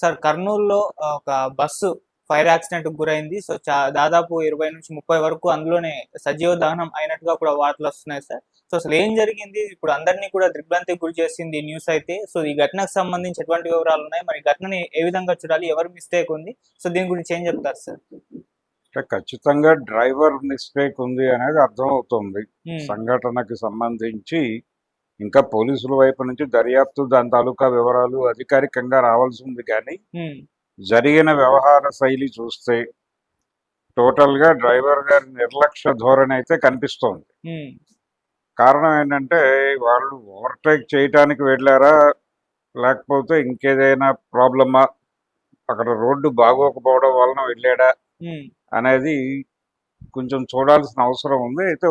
Sir కర్నూలులో ఒక bus fire accident గురైంది. సో దాదాపు ఇరవై నుంచి ముప్పై వరకు అందులోనే సజీవ దహనం అయినట్టుగా కూడా వార్తలు వస్తున్నాయి సార్. సో అసలు ఏం జరిగింది? ఇప్పుడు అందరినీ కూడా దిగ్భ్రాంతికి గురి చేసింది న్యూస్ అయితే. సో ఈ ఘటనకు సంబంధించి ఎటువంటి వివరాలు ఉన్నాయి? మరి ఘటనని ఏ విధంగా చూడాలి? ఎవరి మిస్టేక్ ఉంది? సో దీని గురించి ఏం చెప్తారు సార్? ఖచ్చితంగా డ్రైవర్ మిస్టేక్ ఉంది అనేది అర్థమవుతుంది. ఉమ్, సంఘటనకి సంబంధించి ఇంకా పోలీసుల వైపు నుంచి దర్యాప్తు దాని తాలూకా వివరాలు అధికారికంగా రావాల్సి ఉంది కానీ జరిగిన వ్యవహార శైలి చూస్తే టోటల్గా డ్రైవర్ గారి నిర్లక్ష్య ధోరణి అయితే కనిపిస్తోంది. కారణం ఏంటంటే వాళ్ళు ఓవర్టేక్ చేయటానికి వెళ్ళారా లేకపోతే ఇంకేదైనా ప్రాబ్లమా అక్కడ రోడ్డు బాగోకపోవడం వలన వెళ్ళాడా అనేది కొంచెం చూడాల్సిన అవసరం ఉంది. అయితే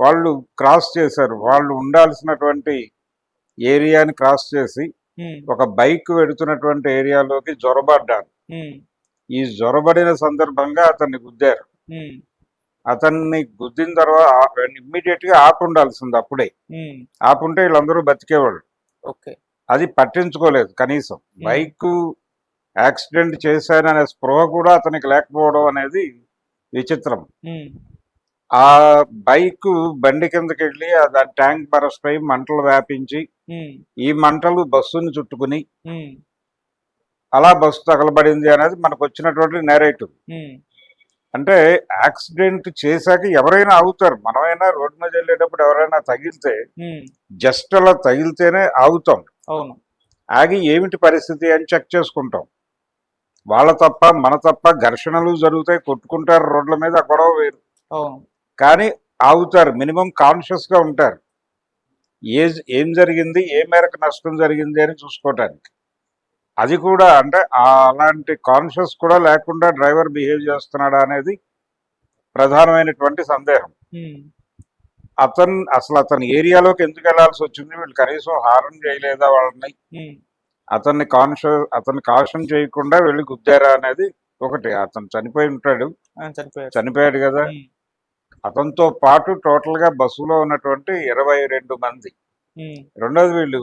వాళ్ళు క్రాస్ చేశారు. వాళ్ళు ఉండాల్సినటువంటి ఏరియాని క్రాస్ చేసి ఒక బైక్ వెడుతున్నటువంటి ఏరియాలోకి జొరబడ్డారు. ఉమ్, ఈ జొరబడిన సందర్భంగా అతన్ని గుద్దారు. అతన్ని గుద్దిన తర్వాత ఇమ్మీడియట్గా ఆపు ఉండాల్సింది అప్పుడే. ఆపుంటే వీళ్ళందరూ బతికేవాళ్ళు. ఓకే. అది పట్టించుకోలేదు కనీసం. బైక్ యాక్సిడెంట్ చేశాననే స్పృహ కూడా అతనికి లేకపోవడం అనేది విచిత్రం. ఆ బైక్ బండి కిందకి వెళ్ళి ఆ దాని ట్యాంక్ అయి మంటలు వ్యాపించి ఈ మంటలు బస్సుని చుట్టుకుని అలా బస్సు తగలబడింది అనేది మనకు వచ్చినటువంటి నేరేటివ్ అంటే యాక్సిడెంట్ చేశాక ఎవరైనా ఆగుతారు. మనమైనా రోడ్డు మీద వెళ్ళేటప్పుడు ఎవరైనా తగిలితే జస్ట్ అలా తగిలితేనే ఆగుతాం. అవును. ఆగి ఏమిటి పరిస్థితి అని చెక్ చేసుకుంటాం. వాళ్ళ తప్ప మన తప్ప ఘర్షణలు జరుగుతాయి. కొట్టుకుంటారు రోడ్ల మీద గొడవ వేరు. అవును. కానీ ఆగుతారు. మినిమం కాన్షియస్గా ఉంటారు. ఏ ఏం జరిగింది ఏ మేరకు నష్టం జరిగింది అని చూసుకోవటానికి అది కూడా అంటే అలాంటి కాన్షియస్ కూడా లేకుండా డ్రైవర్ బిహేవ్ చేస్తున్నాడా అనేది ప్రధానమైనటువంటి సందేహం. అతను అసలు అతని ఏరియాలోకి ఎందుకు వెళ్ళాల్సి వచ్చింది? వీళ్ళు కనీసం హారం చేయలేదా వాళ్ళని? అతన్ని కాన్షియస్ అతన్ని కాషన్ చేయకుండా వెళ్ళి గుద్దారా అనేది ఒకటి. అతను చనిపోయి ఉంటాడు. చనిపోయాడు. కదా. అతనితో పాటు టోటల్గా బస్సులో ఉన్నటువంటి ఇరవై రెండు మంది. రెండోది వీళ్ళు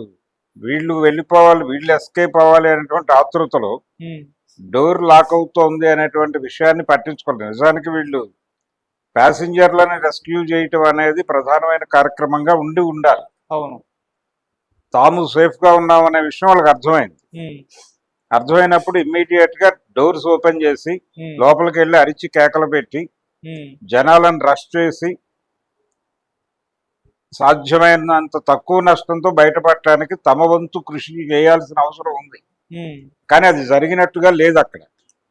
వీళ్ళు వెళ్ళిపోవాలి వీళ్ళు ఎస్కేప్ అవ్వాలి అనేటువంటి ఆతృతలో డోర్ లాక్ అవుతోంది అనేటువంటి విషయాన్ని పట్టించుకోలేదు. నిజానికి వీళ్ళు ప్యాసింజర్లను రెస్క్యూ చేయటం అనేది ప్రధానమైన కార్యక్రమంగా ఉండి ఉండాలి. అవును. తాము సేఫ్గా ఉన్నామనే విషయం వాళ్ళకి అర్థమైంది. అర్థమైనప్పుడు ఇమ్మీడియట్గా డోర్స్ ఓపెన్ చేసి లోపలికి వెళ్ళి అరిచి కేకలు పెట్టి జనాలను రష్ చేసి సాధ్యమైనంత తక్కువ నష్టంతో బయటపడటానికి తమ వంతు కృషి చేయాల్సిన అవసరం ఉంది. కానీ అది జరిగినట్టుగా లేదు అక్కడ.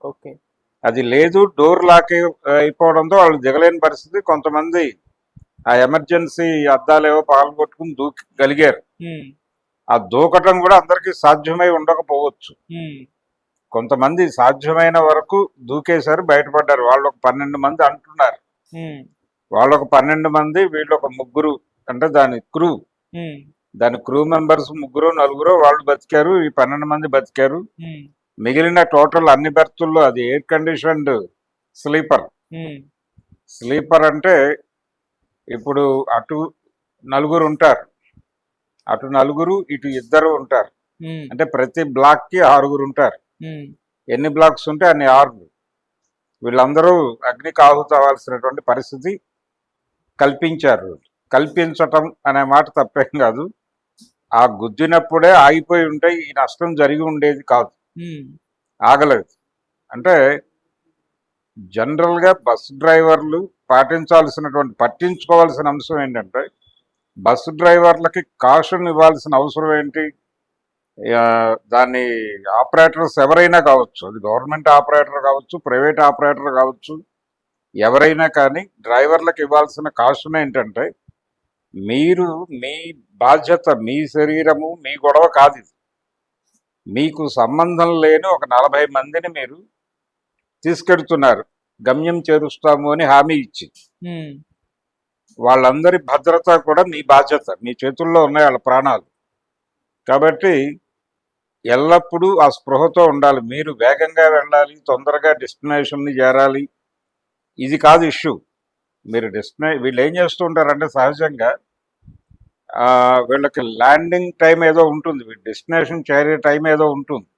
ఓకే. అది లేదు డోర్ లాక్ అయి- అయిపోవడంతో వాళ్ళు దిగలేని పరిస్థితి. కొంతమంది ఆ ఎమర్జెన్సీ అద్దాలేవో పగలగొట్టుకుని దూకగలిగారు ఉమ్, ఆ దూకటం కూడా అందరికీ సాధ్యమై ఉండకపోవచ్చు. కొంతమంది సాధ్యమైన వరకు దూకేశారు బయటపడ్డారు. వాళ్ళు ఒక పన్నెండు మంది అంటున్నారు. వాళ్ళు ఒక పన్నెండు మంది వీళ్ళు ఒక ముగ్గురు అంటే దాని క్రూ. దాని క్రూ మెంబర్స్ ముగ్గురు నలుగురు వాళ్ళు బతికారు ఈ పన్నెండు మంది బతికారు. మిగిలిన టోటల్ అన్ని బెర్తుల్లో అది ఎయిర్ కండిషన్డ్ స్లీపర్. స్లీపర్ అంటే ఇప్పుడు అటు నలుగురు ఉంటారు. అటు నలుగురు ఇటు ఇద్దరు ఉంటారు. అంటే ప్రతి బ్లాక్కి ఆరుగురు ఉంటారు. ఎన్ని బ్లాక్స్ ఉంటే అన్ని ఆరుగురు వీళ్ళందరూ అగ్నికి ఆహుతి అవ్వాల్సినటువంటి పరిస్థితి కల్పించారు. కల్పించటం అనే మాట తప్పేం కాదు. ఆ గుద్దినప్పుడే ఆగిపోయి ఉంటే ఈ నష్టం జరిగి ఉండేది కాదు. ఆగలేదు. అంటే జనరల్గా బస్ డ్రైవర్లు పాటించాల్సినటువంటి పట్టించుకోవాల్సిన అంశం ఏంటంటే బస్సు డ్రైవర్లకి కాషన్ ఇవ్వాల్సిన అవసరం ఏంటి? ఆ, దాని ఆపరేటర్స్ ఎవరైనా కావచ్చు అది గవర్నమెంట్ ఆపరేటర్ కావచ్చు ప్రైవేట్ ఆపరేటర్ కావచ్చు ఎవరైనా కానీ డ్రైవర్లకు ఇవ్వాల్సిన కాషన్ ఏంటంటే మీరు మీ బాధ్యత మీ శరీరము మీ గొడవ కాదు ఇది. మీకు సంబంధం లేని ఒక నలభై మందిని మీరు తీసుకెడుతున్నారు గమ్యం చేరుస్తాము అని హామీ ఇచ్చి వాళ్ళందరి భద్రత కూడా మీ బాధ్యత మీ చేతుల్లో ఉన్నాయి వాళ్ళ ప్రాణాలు. కాబట్టి ఎల్లప్పుడూ ఆ స్పృహతో ఉండాలి. మీరు వేగంగా వెళ్ళాలి తొందరగా డెస్టినేషన్ని చేరాలి. ఇది కాదు ఇష్యూ. మీరు డెస్టినే వీళ్ళు ఏం చేస్తూ ఉంటారంటే సహజంగా వీళ్ళకి ల్యాండింగ్ టైం ఏదో ఉంటుంది. డెస్టినేషన్ చేరే టైం ఏదో ఉంటుంది.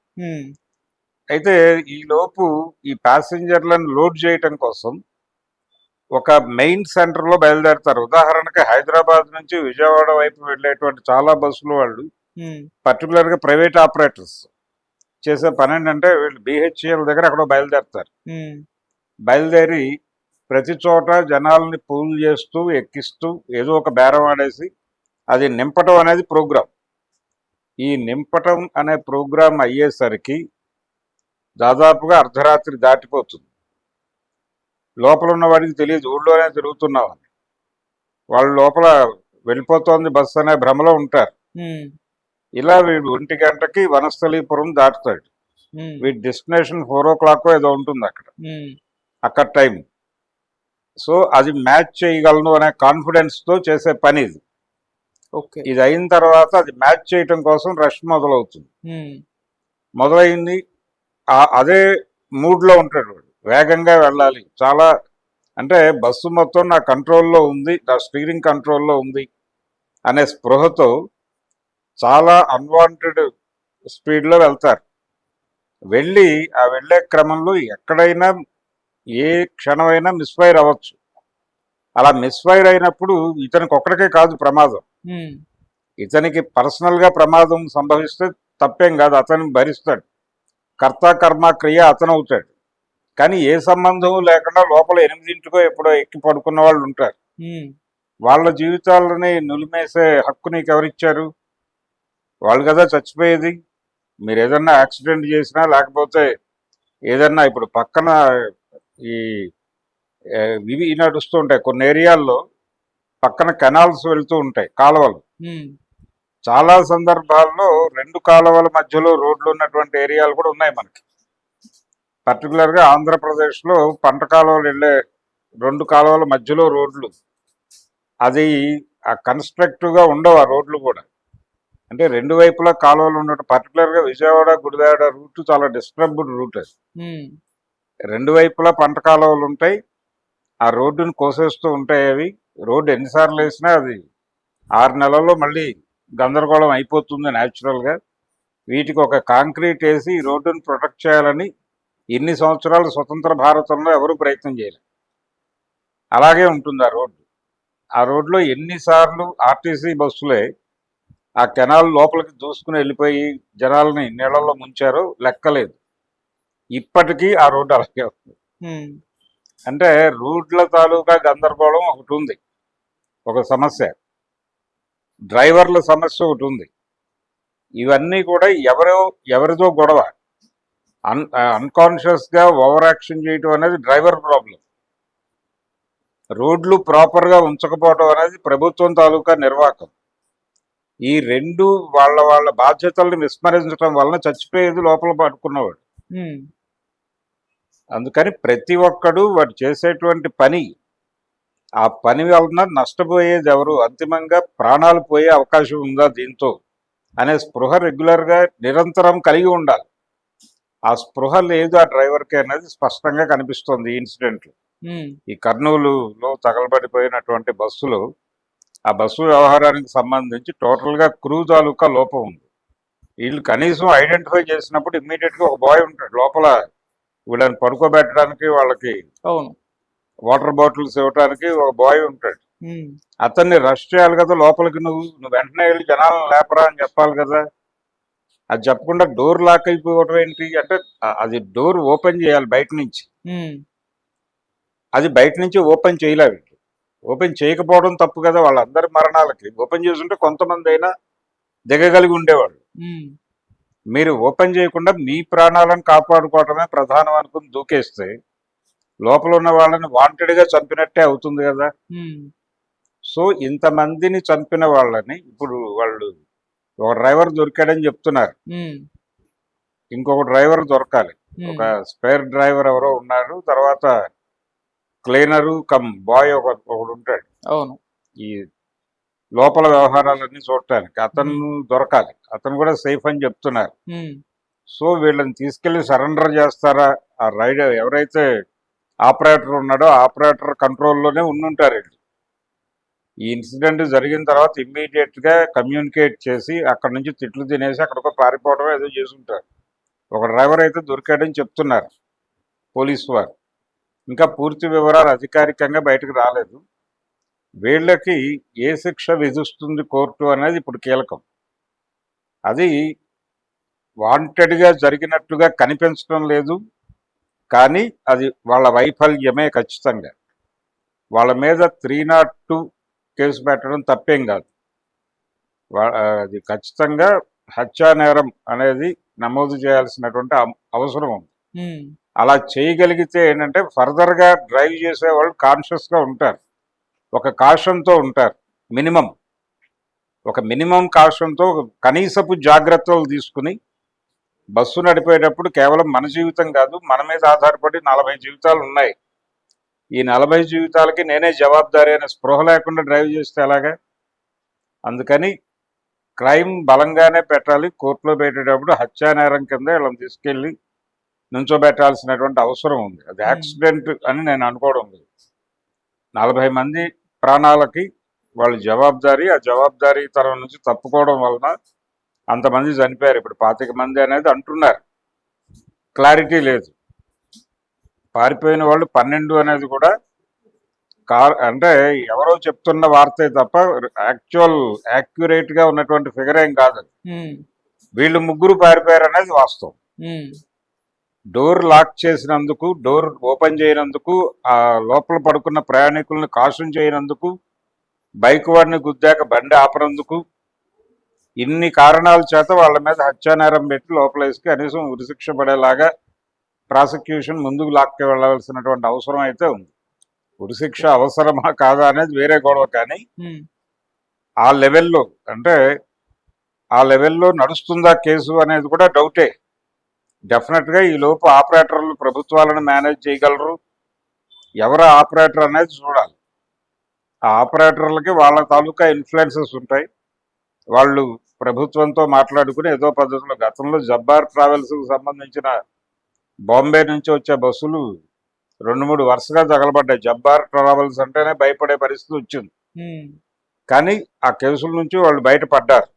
అయితే ఈ లోపు ఈ ప్యాసింజర్లను లోడ్ చేయటం కోసం ఒక మెయిన్ సెంటర్లో బయలుదేరతారు. ఉదాహరణకి హైదరాబాద్ నుంచి విజయవాడ వైపు వెళ్ళేటువంటి చాలా బస్సులు వాళ్ళు పర్టికులర్గా ప్రైవేట్ ఆపరేటర్స్ చేసే పని ఏంటంటే వీళ్ళు బిహెచ్ఎల్ దగ్గర అక్కడ బయలుదేరతారు. బయలుదేరి ప్రతి చోట జనాల్ని పూల్ చేస్తూ ఎక్కిస్తూ ఏదో ఒక బేరం ఆడేసి అది నింపటం అనేది ప్రోగ్రాం. ఈ నింపటం అనే ప్రోగ్రాం అయ్యేసరికి దాదాపుగా అర్ధరాత్రి దాటిపోతుంది. లోపల ఉన్న వాడికి తెలియదు ఊళ్ళోనే తిరుగుతున్నామని. వాళ్ళు లోపల వెళ్ళిపోతోంది బస్సు అనే భ్రమలో ఉంటారు. ఇలా వీడు ఒంటి గంటకి వనస్థలీపురం దాటుతాడు. వీడి డెస్టినేషన్ ఫోర్ ఓ క్లాక్ ఏదో ఉంటుంది అక్కడ. అక్కడ టైం సో అది మ్యాచ్ చేయగలను అనే కాన్ఫిడెన్స్తో చేసే పని ఇది. ఓకే. ఇది అయిన తర్వాత అది మ్యాచ్ చేయటం కోసం రష్ మొదలవుతుంది. మొదలైంది అదే మూడ్లో ఉంటాడు వాడు. వేగంగా వెళ్ళాలి. చాలా అంటే బస్సు మొత్తం నా కంట్రోల్లో ఉంది నా స్టీరింగ్ కంట్రోల్లో ఉంది అనే స్పృహతో చాలా అన్వాంటెడ్ స్పీడ్లో వెళ్తారు. వెళ్ళి ఆ వెళ్ళే క్రమంలో ఎక్కడైనా ఏ క్షణమైనా మిస్ఫైర్ అవ్వచ్చు. అలా మిస్ఫైర్ అయినప్పుడు ఇతనికి ఒక్కడికే కాదు ప్రమాదం. ఇతనికి పర్సనల్గా ప్రమాదం సంభవిస్తే తప్పేం కాదు అతను భరిస్తాడు. కర్త కర్మ క్రియ అతను అవుతాడు కానీ ఏ సంబంధం లేకుండా లోపల ఎనిమిదింటికో ఎప్పుడో ఎక్కి పడుకున్న వాళ్ళు ఉంటారు. వాళ్ళ జీవితాలని నులిమేసే హక్కు నీకు ఎవరిచ్చారు వాళ్ళు కదా చచ్చిపోయేది. మీరు ఏదన్నా యాక్సిడెంట్ చేసినా లేకపోతే ఏదన్నా ఇప్పుడు పక్కన ఈ ఇవి నడుస్తూ ఉంటాయి. కొన్ని ఏరియాల్లో పక్కన కెనాల్స్ వెళ్తూ ఉంటాయి కాలువలు. చాలా సందర్భాల్లో రెండు కాలువల మధ్యలో రోడ్లు ఉన్నటువంటి ఏరియాలు కూడా ఉన్నాయి మనకి. పర్టికులర్గా ఆంధ్రప్రదేశ్లో పంట కాలువలు వెళ్ళే రెండు కాలువల మధ్యలో రోడ్లు. అది ఆ కన్స్ట్రక్టివ్గా ఉండవు ఆ రోడ్లు కూడా. అంటే రెండు వైపులా కాలువలు ఉండటం పర్టికులర్గా విజయవాడ గుడివాడ రూట్ చాలా డిస్టర్బ్డ్ రూట్ అది. రెండు వైపులా పంట కాలువలు ఉంటాయి. ఆ రోడ్డును కోసేస్తూ ఉంటాయి అవి. రోడ్డు ఎన్నిసార్లు వేసినా అది ఆరు నెలల్లో మళ్ళీ గందరగోళం అయిపోతుంది న్యాచురల్గా వీటికి ఒక కాంక్రీట్ వేసి ఈ రోడ్డును ప్రొటెక్ట్ చేయాలని ఇన్ని సంవత్సరాలు స్వతంత్ర భారతంలో ఎవరు ప్రయత్నం చేయలేదు. అలాగే ఉంటుంది ఆ రోడ్డు. ఆ రోడ్లో ఎన్నిసార్లు ఆర్టీసీ బస్సులే ఆ కెనాల్ లోపలికి దూసుకుని వెళ్ళిపోయి జనాల్ని నీళ్ళల్లో ముంచారో లెక్కలేదు. ఇప్పటికీ ఆ రోడ్డు అలాగే ఉంది. అంటే రూట్ల తాలూకా గందరగోళం ఒకటి ఉంది. ఒక సమస్య. డ్రైవర్ల సమస్య ఒకటి ఉంది. ఇవన్నీ కూడా ఎవరో ఎవరిదో గొడవ. అన్ అన్కాన్షియస్గా ఓవర్ యాక్షన్ చేయటం అనేది డ్రైవర్ ప్రాబ్లం రోడ్లు ప్రాపర్గా ఉంచకపోవడం అనేది ప్రభుత్వం తాలూకా నిర్వాహకం ఈ రెండు వాళ్ళ వాళ్ళ బాధ్యతల్ని విస్మరించడం వలన చచ్చిపోయేది లోపల పడుకున్నవాడు. ఉమ్, అందుకని ప్రతి ఒక్కడు వాడు చేసేటువంటి పని ఆ పని వలన నష్టపోయేది ఎవరు? అంతిమంగా ప్రాణాలు పోయే అవకాశం ఉందా దీంతో? అనే స్పృహ రెగ్యులర్గా నిరంతరం కలిగి ఉండాలి. ఆ స్పృహ లేదు ఆ డ్రైవర్కి అనేది స్పష్టంగా కనిపిస్తోంది ఈ ఇన్సిడెంట్లు. ఈ కర్నూలులో తగలబడిపోయినటువంటి బస్సులు ఆ బస్సు వ్యవహారానికి సంబంధించి టోటల్గా క్రూ తాలూకా లోపం ఉంది. వీళ్ళు కనీసం ఐడెంటిఫై చేసినప్పుడు ఇమ్మీడియట్గా ఒక బాయ్ ఉంటాడు. లోపల వీళ్ళని పడుకోబెట్టడానికి వాళ్ళకి అవును. వాటర్ బాటిల్స్ ఇవ్వడానికి ఒక బాయ్ ఉంటాడు. అతన్ని రష్ చేయాలి కదా లోపలికి నువ్వు. నువ్వు వెంటనే వెళ్ళి జనాలను లేపరా అని చెప్పాలి కదా. అది చెప్పకుండా డోర్ లాక్ అయిపోవడం ఏంటి అంటే అది డోర్ ఓపెన్ చేయాలి బయట నుంచి. అది బయట నుంచి ఓపెన్ చేయలేదు ఓపెన్ చేయకపోవడం తప్పు కదా వాళ్ళందరి మరణాలకి. ఓపెన్ చేసుంటే కొంతమంది అయినా దిగగలిగి ఉండేవాళ్ళు. మీరు ఓపెన్ చేయకుండా మీ ప్రాణాలను కాపాడుకోవడమే ప్రధానం అనుకుని దూకేస్తే లోపల ఉన్న వాళ్ళని వాంటెడ్గా చంపినట్టే అవుతుంది కదా. సో ఇంతమందిని చంపిన వాళ్ళని ఇప్పుడు వాళ్ళు ఒక డ్రైవర్ దొరికాడని చెప్తున్నారు. ఇంకొక డ్రైవర్ దొరకాలి. ఒక స్పేర్ డ్రైవర్ ఎవరో ఉన్నారు తర్వాత క్లీనరు కమ్ బాయ్ ఒక ఒకడు ఉంటాడు. అవును. ఈ లోపల వ్యవహారాలన్నీ చూడటానికి అతను దొరకాలి. అతను కూడా సేఫ్ అని చెప్తున్నారు. సో వీళ్ళని తీసుకెళ్ళి సరెండర్ చేస్తారా? ఆ రైడర్ ఎవరైతే ఆపరేటర్ ఉన్నాడో ఆపరేటర్ కంట్రోల్లోనే ఉండుంటారు వీళ్ళు. ఈ ఇన్సిడెంట్ జరిగిన తర్వాత ఇమ్మీడియట్గా కమ్యూనికేట్ చేసి అక్కడ నుంచి తిట్లు తినేసి అక్కడికి పారిపోవడం ఏదో చేసుంటారు. ఒక డ్రైవర్ అయితే దొరికాడని చెప్తున్నారు పోలీసు వారు. ఇంకా పూర్తి వివరాలు అధికారికంగా బయటకు రాలేదు. వీళ్ళకి ఏ శిక్ష విధిస్తుంది కోర్టు అనేది ఇప్పుడు కీలకం. అది వాంటెడ్గా జరిగినట్టుగా కనిపించడం లేదు. కానీ అది వాళ్ళ వైఫల్యమే ఖచ్చితంగా. వాళ్ళ మీద త్రీ నాట్ టూ కేసు పెట్టడం తప్పేం కాదు. వా- అది ఖచ్చితంగా హత్యా నేరం అనేది నమోదు చేయాల్సినటువంటి అవసరం ఉంది. అలా చేయగలిగితే ఏంటంటే ఫర్దర్గా డ్రైవ్ చేసే వాళ్ళు కాన్షియస్గా ఉంటారు. ఒక కాషన్తో ఉంటారు. మినిమం ఒక మినిమం కాషన్తో కనీసపు జాగ్రత్తలు తీసుకుని బస్సు నడిపేటప్పుడు కేవలం మన జీవితం కాదు మన మీద ఆధారపడి నలభై జీవితాలు ఉన్నాయి. ఈ నలభై జీవితాలకి నేనే జవాబుదారీ అనే స్పృహ లేకుండా డ్రైవ్ చేస్తే ఎలాగా? అందుకని క్రైమ్ బలంగానే పెట్టాలి. కోర్టులో పెట్టేటప్పుడు హత్యా నేరం కింద వీళ్ళని తీసుకెళ్ళి నుంచోబెట్టాల్సినటువంటి అవసరం ఉంది. అది యాక్సిడెంట్ అని నేను అనుకోవడం లేదు. నలభై మంది ప్రాణాలకి వాళ్ళు జవాబుదారీ ఆ జవాబుదారీ తరం నుంచి తప్పుకోవడం వలన అంతమంది చనిపోయారు. ఇప్పుడు పాతిక మంది అనేది అంటున్నారు. క్లారిటీ లేదు. పారిపోయిన వాళ్ళు పన్నెండు అనేది కూడా కార్ అంటే ఎవరో చెప్తున్న వార్తే తప్ప యాక్చువల్ యాక్యురేట్గా ఉన్నటువంటి ఫిగర్ ఏం కాదు. వీళ్ళు ముగ్గురు పారిపోయారు అనేది వాస్తవం డోర్ లాక్ చేసినందుకు డోర్ ఓపెన్ చేయనందుకు ఆ లోపల పడుకున్న ప్రయాణికులను కాషన్ చేయనందుకు బైక్ వాడిని గుద్దాక బండి ఆపనందుకు ఇన్ని కారణాల చేత వాళ్ళ మీద హత్యానేరం పెట్టి లోపల వేసి కనీసం ఉరిశిక్ష పడేలాగా ప్రాసిక్యూషన్ ముందుకు లాక్కి వెళ్ళవలసినటువంటి అవసరం అయితే ఉంది. ఉరిశిక్ష అవసరమా కాదా అనేది వేరే గొడవ కానీ ఆ లెవెల్లో అంటే ఆ లెవెల్లో నడుస్తుందా కేసు అనేది కూడా డౌటే. డెఫినెట్గా ఈ లోపు ఆపరేటర్లు ప్రభుత్వాలను మేనేజ్ చేయగలరు. ఎవరు ఆపరేటర్ అనేది చూడాలి. ఆ ఆపరేటర్లకి వాళ్ళ తాలూకా ఇన్ఫ్లుయెన్సెస్ ఉంటాయి. వాళ్ళు ప్రభుత్వంతో మాట్లాడుకుని ఏదో పద్ధతిలో గతంలో జబ్బార్ ట్రావెల్స్కి సంబంధించిన బాంబే నుంచి వచ్చే బస్సులు రెండు మూడు వరుసగా తగలబడ్డాయి. జబ్బార్ ట్రావెల్స్ అంటేనే భయపడే పరిస్థితి వచ్చింది. కానీ ఆ కేసుల నుంచి వాళ్ళు బయటపడ్డారు.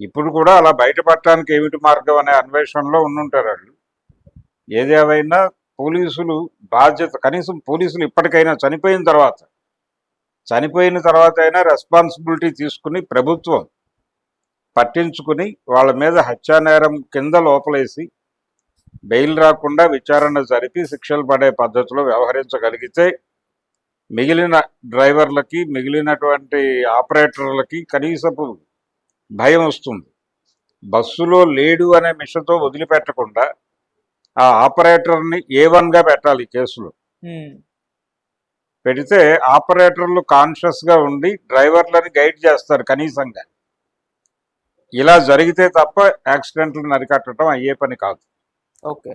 ఇప్పుడు కూడా అలా బయటపడటానికి ఏమిటి మార్గం అనే అన్వేషణలో ఉండుంటారు వాళ్ళు. ఏదేమైనా పోలీసులు బాధ్యత కనీసం పోలీసులు ఇప్పటికైనా చనిపోయిన తర్వాత చనిపోయిన తర్వాత అయినా రెస్పాన్సిబిలిటీ తీసుకుని ప్రభుత్వం పట్టించుకుని వాళ్ళ మీద హత్యానేరం కింద లోపలేసి బెయిల్ రాకుండా విచారణ జరిపి శిక్షలు పడే పద్ధతిలో వ్యవహరించగలిగితే మిగిలిన డ్రైవర్లకి మిగిలినటువంటి ఆపరేటర్లకి కనీసపు భయం వస్తుంది. బస్సులో లేడు అనే మిషతో వదిలిపెట్టకుండా ఆ ఆపరేటర్ని ఏ వన్గా పెట్టాలి కేసులో? పెడితే ఆపరేటర్లు కాన్షియస్గా ఉండి డ్రైవర్లని గైడ్ చేస్తారు కనీసంగా. ఇలా జరిగితే తప్ప యాక్సిడెంట్లను అరికట్టడం అయ్యే పని కాదు. ఓకే.